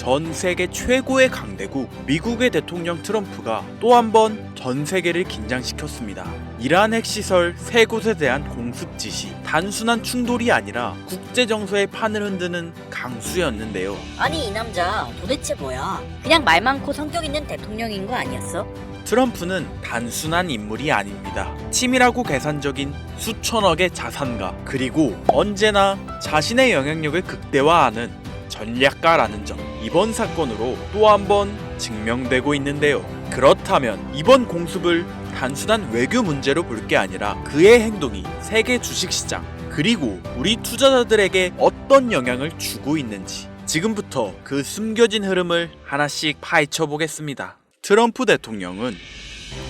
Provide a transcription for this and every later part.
전 세계 최고의 강대국 미국의 대통령 트럼프가 또 한 번 전 세계를 긴장시켰습니다. 이러한 핵시설 세 곳에 대한 공습 지시 단순한 충돌이 아니라 국제 정서의 판을 흔드는 강수였는데요. 아니 이 남자 도대체 뭐야? 그냥 말 많고 성격 있는 대통령인 거 아니었어? 트럼프는 단순한 인물이 아닙니다. 치밀하고 계산적인 수천억의 자산가, 그리고 언제나 자신의 영향력을 극대화하는 전략가라는 점. 이번 사건으로 또 한 번 증명되고 있는데요. 그렇다면 이번 공습을 단순한 외교 문제로 볼 게 아니라 그의 행동이 세계 주식시장, 그리고 우리 투자자들에게 어떤 영향을 주고 있는지 지금부터 그 숨겨진 흐름을 하나씩 파헤쳐 보겠습니다. 트럼프 대통령은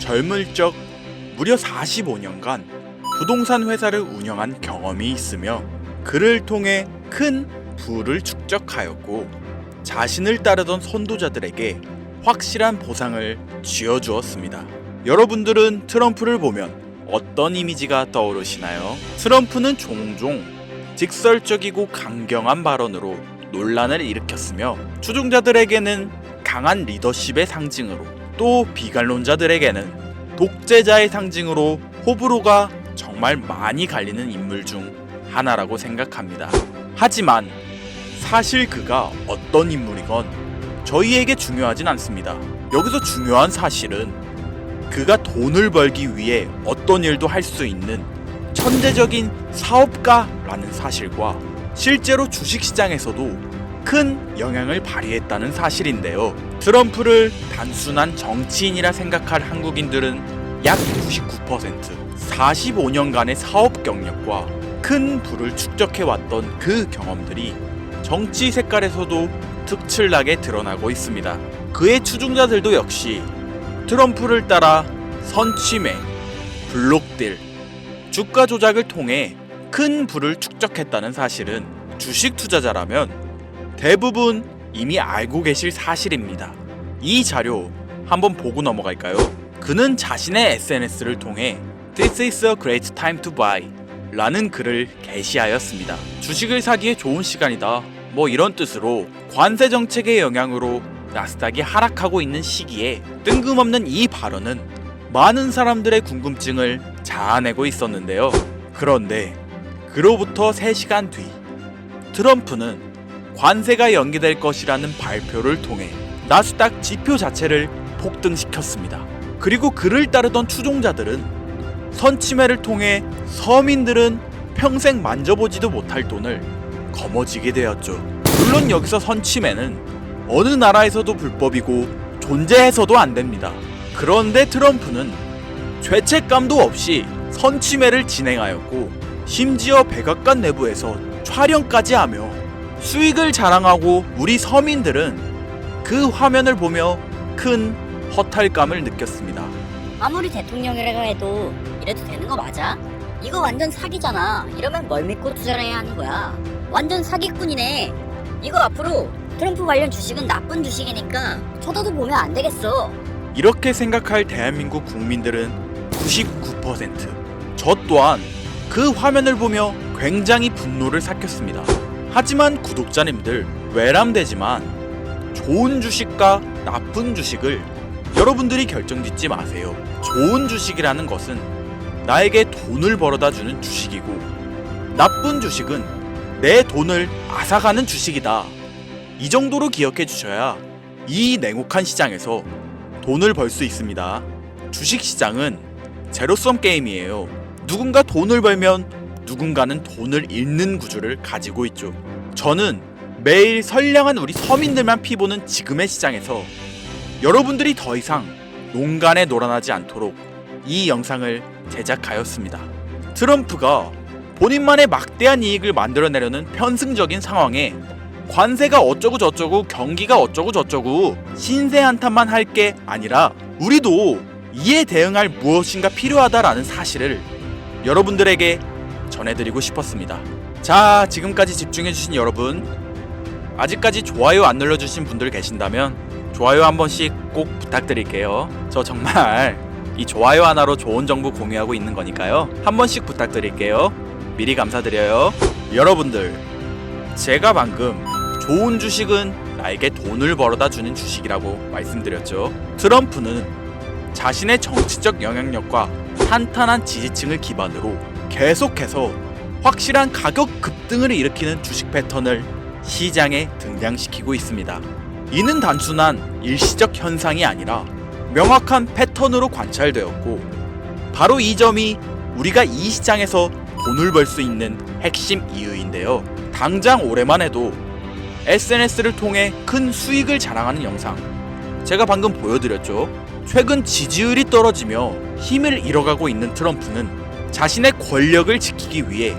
젊을 적 무려 45년간 부동산 회사를 운영한 경험이 있으며 그를 통해 큰 부를 축적하였고 자신을 따르던 선도자들에게 확실한 보상을 쥐어주었습니다. 여러분들은 트럼프를 보면 어떤 이미지가 떠오르시나요? 트럼프는 종종 직설적이고 강경한 발언으로 논란을 일으켰으며 추종자들에게는 강한 리더십의 상징으로 또 비관론자들에게는 독재자의 상징으로 호불호가 정말 많이 갈리는 인물 중 하나라고 생각합니다. 하지만 사실 그가 어떤 인물이건 저희에게 중요하진 않습니다. 여기서 중요한 사실은 그가 돈을 벌기 위해 어떤 일도 할 수 있는 천재적인 사업가라는 사실과 실제로 주식시장에서도 큰 영향을 발휘했다는 사실인데요. 트럼프를 단순한 정치인이라 생각할 한국인들은 약 99%, 45년간의 사업 경력과 큰 부를 축적해왔던 그 경험들이 정치 색깔에서도 특출나게 드러나고 있습니다. 그의 추종자들도 역시 트럼프를 따라 선취매, 블록딜, 주가 조작을 통해 큰 부를 축적했다는 사실은 주식 투자자라면 대부분 이미 알고 계실 사실입니다. 이 자료 한번 보고 넘어갈까요? 그는 자신의 SNS를 통해 This is a great time to buy 라는 글을 게시하였습니다. 주식을 사기에 좋은 시간이다. 뭐 이런 뜻으로 관세 정책의 영향으로 나스닥이 하락하고 있는 시기에 뜬금없는 이 발언은 많은 사람들의 궁금증을 자아내고 있었는데요. 그런데 그로부터 3시간 뒤 트럼프는 관세가 연기될 것이라는 발표를 통해 나스닥 지표 자체를 폭등시켰습니다. 그리고 그를 따르던 추종자들은 선침해를 통해 서민들은 평생 만져보지도 못할 돈을 거머쥐게 되었죠. 물론 여기서 선침해는 어느 나라에서도 불법이고 존재해서도 안 됩니다. 그런데 트럼프는 죄책감도 없이 선침해를 진행하였고 심지어 백악관 내부에서 촬영까지 하며 수익을 자랑하고 우리 서민들은 그 화면을 보며 큰 허탈감을 느꼈습니다. 아무리 대통령이라고 해도 이래도 되는 거 맞아? 이거 완전 사기잖아. 이러면 뭘 믿고 투자를 해야 하는 거야? 완전 사기꾼이네. 이거 앞으로 트럼프 관련 주식은 나쁜 주식이니까 쳐다도 보면 안 되겠어. 이렇게 생각할 대한민국 국민들은 99%. 저 또한 그 화면을 보며 굉장히 분노를 삭혔습니다. 하지만 구독자님들 외람되지만 좋은 주식과 나쁜 주식을 여러분들이 결정짓지 마세요. 좋은 주식이라는 것은 나에게 돈을 벌어다 주는 주식이고 나쁜 주식은 내 돈을 앗아가는 주식이다. 이 정도로 기억해 주셔야 이 냉혹한 시장에서 돈을 벌 수 있습니다. 주식 시장은 제로섬 게임이에요. 누군가 돈을 벌면 누군가는 돈을 잃는 구조를 가지고 있죠. 저는 매일 선량한 우리 서민들만 피보는 지금의 시장에서 여러분들이 더 이상 농간에 놀아나지 않도록 이 영상을 제작하였습니다. 트럼프가 본인만의 막대한 이익을 만들어내려는 편승적인 상황에 관세가 어쩌고 저쩌고 경기가 어쩌고 저쩌고 신세 한탄만 할 게 아니라 우리도 이에 대응할 무엇인가 필요하다라는 사실을 여러분들에게 전해드리고 싶었습니다. 자, 지금까지 집중해주신 여러분, 아직까지 좋아요 안 눌러주신 분들 계신다면 좋아요 한 번씩 꼭 부탁드릴게요. 저 정말 이 좋아요 하나로 좋은 정보 공유하고 있는 거니까요. 한 번씩 부탁드릴게요. 미리 감사드려요. 여러분들, 제가 방금 좋은 주식은 나에게 돈을 벌어다 주는 주식이라고 말씀드렸죠. 트럼프는 자신의 정치적 영향력과 탄탄한 지지층을 기반으로 계속해서 확실한 가격 급등을 일으키는 주식 패턴을 시장에 등장시키고 있습니다. 이는 단순한 일시적 현상이 아니라 명확한 패턴으로 관찰되었고 바로 이 점이 우리가 이 시장에서 돈을 벌 수 있는 핵심 이유인데요. 당장 올해만 해도 SNS를 통해 큰 수익을 자랑하는 영상 제가 방금 보여드렸죠. 최근 지지율이 떨어지며 힘을 잃어가고 있는 트럼프는 자신의 권력을 지키기 위해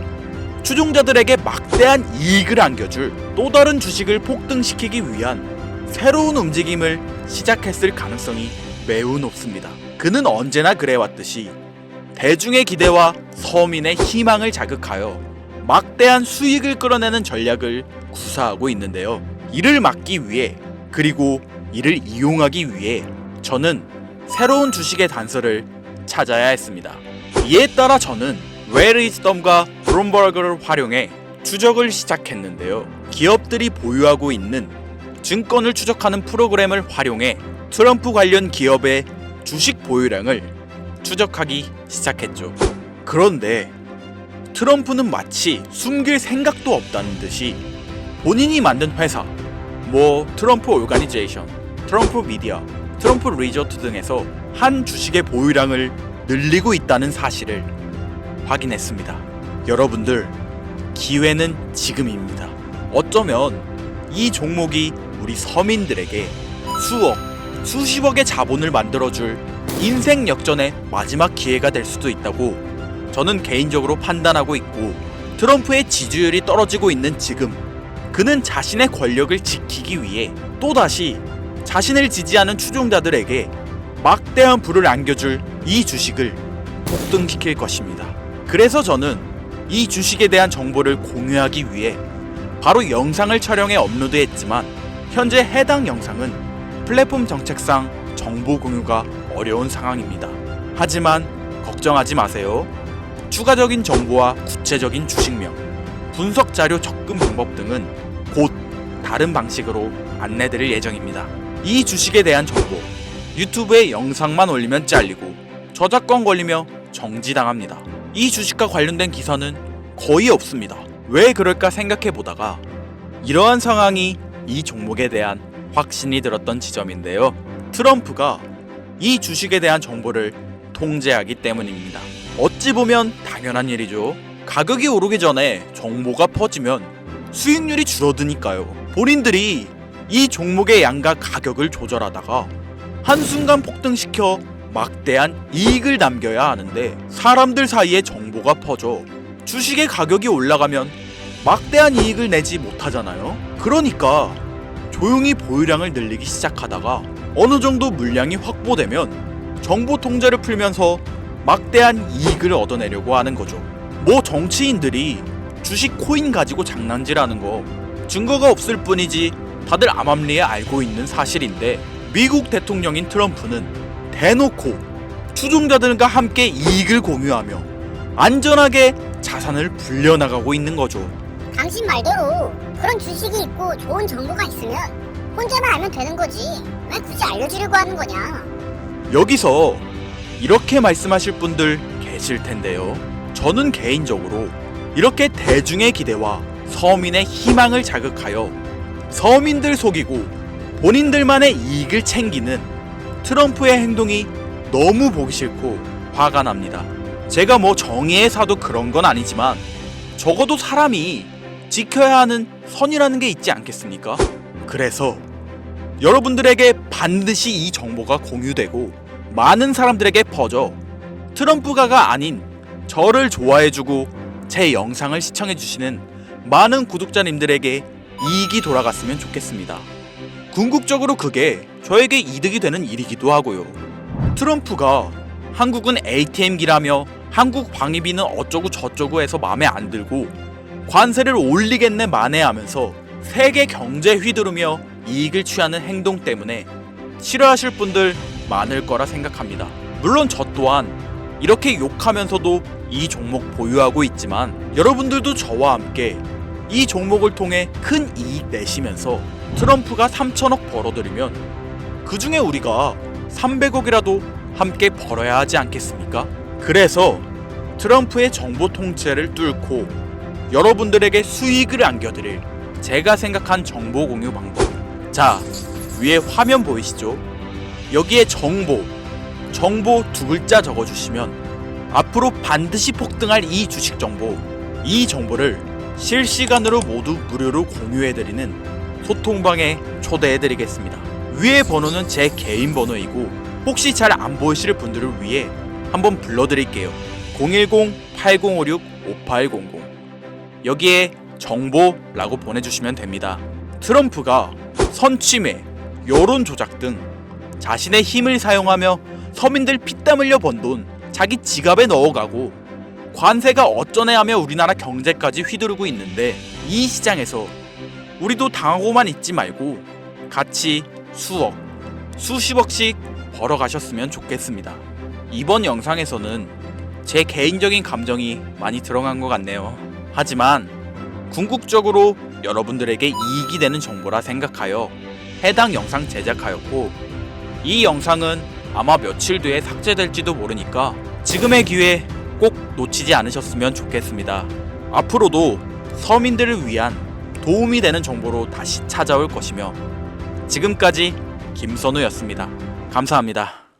추종자들에게 막대한 이익을 안겨줄 또 다른 주식을 폭등시키기 위한 새로운 움직임을 시작했을 가능성이 매우 높습니다. 그는 언제나 그래왔듯이 대중의 기대와 서민의 희망을 자극하여 막대한 수익을 끌어내는 전략을 구사하고 있는데요. 이를 막기 위해 그리고 이를 이용하기 위해 저는 새로운 주식의 단서를 찾아야 했습니다. 이에 따라 저는 웨리스덤과 브롬버그를 활용해 추적을 시작했는데요. 기업들이 보유하고 있는 증권을 추적하는 프로그램을 활용해 트럼프 관련 기업의 주식 보유량을 추적하기 시작했죠. 그런데 트럼프는 마치 숨길 생각도 없다는 듯이 본인이 만든 회사, 뭐 트럼프 오가니제이션, 트럼프 미디어, 트럼프 리조트 등에서 한 주식의 보유량을 늘리고 있다는 사실을 확인했습니다. 여러분들, 기회는 지금입니다. 어쩌면 이 종목이 우리 서민들에게 수억, 수십억의 자본을 만들어줄 인생 역전의 마지막 기회가 될 수도 있다고 저는 개인적으로 판단하고 있고 트럼프의 지지율이 떨어지고 있는 지금 그는 자신의 권력을 지키기 위해 또다시 자신을 지지하는 추종자들에게 막대한 부를 안겨줄 이 주식을 폭등시킬 것입니다. 그래서 저는 이 주식에 대한 정보를 공유하기 위해 바로 영상을 촬영해 업로드했지만 현재 해당 영상은 플랫폼 정책상 정보 공유가 어려운 상황입니다. 하지만 걱정하지 마세요. 추가적인 정보와 구체적인 주식명, 분석 자료 접근 방법 등은 곧 다른 방식으로 안내드릴 예정입니다. 이 주식에 대한 정보, 유튜브에 영상만 올리면 잘리고 저작권 걸리며 정지당합니다. 이 주식과 관련된 기사는 거의 없습니다. 왜 그럴까 생각해 보다가 이러한 상황이 이 종목에 대한 확신이 들었던 지점인데요. 트럼프가 이 주식에 대한 정보를 통제하기 때문입니다. 어찌 보면 당연한 일이죠. 가격이 오르기 전에 정보가 퍼지면 수익률이 줄어드니까요. 본인들이 이 종목의 양과 가격을 조절하다가 한순간 폭등시켜 막대한 이익을 남겨야 하는데 사람들 사이에 정보가 퍼져 주식의 가격이 올라가면 막대한 이익을 내지 못하잖아요. 그러니까 조용히 보유량을 늘리기 시작하다가 어느 정도 물량이 확보되면 정보 통제를 풀면서 막대한 이익을 얻어내려고 하는 거죠. 뭐 정치인들이 주식 코인 가지고 장난질하는 거 증거가 없을 뿐이지 다들 암암리에 알고 있는 사실인데 미국 대통령인 트럼프는 대놓고 추종자들과 함께 이익을 공유하며 안전하게 자산을 불려나가고 있는 거죠. 당신 말대로 그런 주식이 있고 좋은 정보가 있으면 혼자만 알면 되는 거지. 왜 굳이 알려주려고 하는 거냐? 여기서 이렇게 말씀하실 분들 계실 텐데요. 저는 개인적으로 이렇게 대중의 기대와 서민의 희망을 자극하여 서민들 속이고 본인들만의 이익을 챙기는 트럼프의 행동이 너무 보기 싫고 화가 납니다. 제가 뭐 정의의 사도 그런 건 아니지만 적어도 사람이 지켜야 하는 선이라는 게 있지 않겠습니까? 그래서 여러분들에게 반드시 이 정보가 공유되고 많은 사람들에게 퍼져 트럼프가가 아닌 저를 좋아해주고 제 영상을 시청해주시는 많은 구독자님들에게 이익이 돌아갔으면 좋겠습니다. 궁극적으로 그게 저에게 이득이 되는 일이기도 하고요. 트럼프가 한국은 ATM기라며 한국 방위비는 어쩌고 저쩌고 해서 마음에 안 들고 관세를 올리겠네 만회하면서 세계 경제 휘두르며 이익을 취하는 행동 때문에 싫어하실 분들 많을 거라 생각합니다. 물론 저 또한 이렇게 욕하면서도 이 종목 보유하고 있지만 여러분들도 저와 함께 이 종목을 통해 큰 이익 내시면서 트럼프가 3천억 벌어들이면 그 중에 우리가 300억이라도 함께 벌어야 하지 않겠습니까? 그래서 트럼프의 정보 통제를 뚫고 여러분들에게 수익을 안겨드릴 제가 생각한 정보 공유 방법. 자, 위에 화면 보이시죠? 여기에 정보, 정보 두 글자 적어주시면 앞으로 반드시 폭등할 이 주식 정보, 이 정보를 실시간으로 모두 무료로 공유해드리는 소통방에 초대해드리겠습니다. 위에 번호는 제 개인 번호이고 혹시 잘 안 보이실 분들을 위해 한번 불러드릴게요. 010-8056-5800 여기에 정보라고 보내주시면 됩니다. 트럼프가 선취매, 여론 조작 등 자신의 힘을 사용하며 서민들 피땀 흘려 번 돈 자기 지갑에 넣어가고 관세가 어쩌네 하며 우리나라 경제까지 휘두르고 있는데 이 시장에서 우리도 당하고만 있지 말고 같이 수억, 수십억씩 벌어가셨으면 좋겠습니다. 이번 영상에서는 제 개인적인 감정이 많이 들어간 것 같네요. 하지만 궁극적으로 여러분들에게 이익이 되는 정보라 생각하여 해당 영상 제작하였고 이 영상은 아마 며칠 뒤에 삭제될지도 모르니까 지금의 기회 꼭 놓치지 않으셨으면 좋겠습니다. 앞으로도 서민들을 위한 도움이 되는 정보로 다시 찾아올 것이며 지금까지 김선우였습니다. 감사합니다.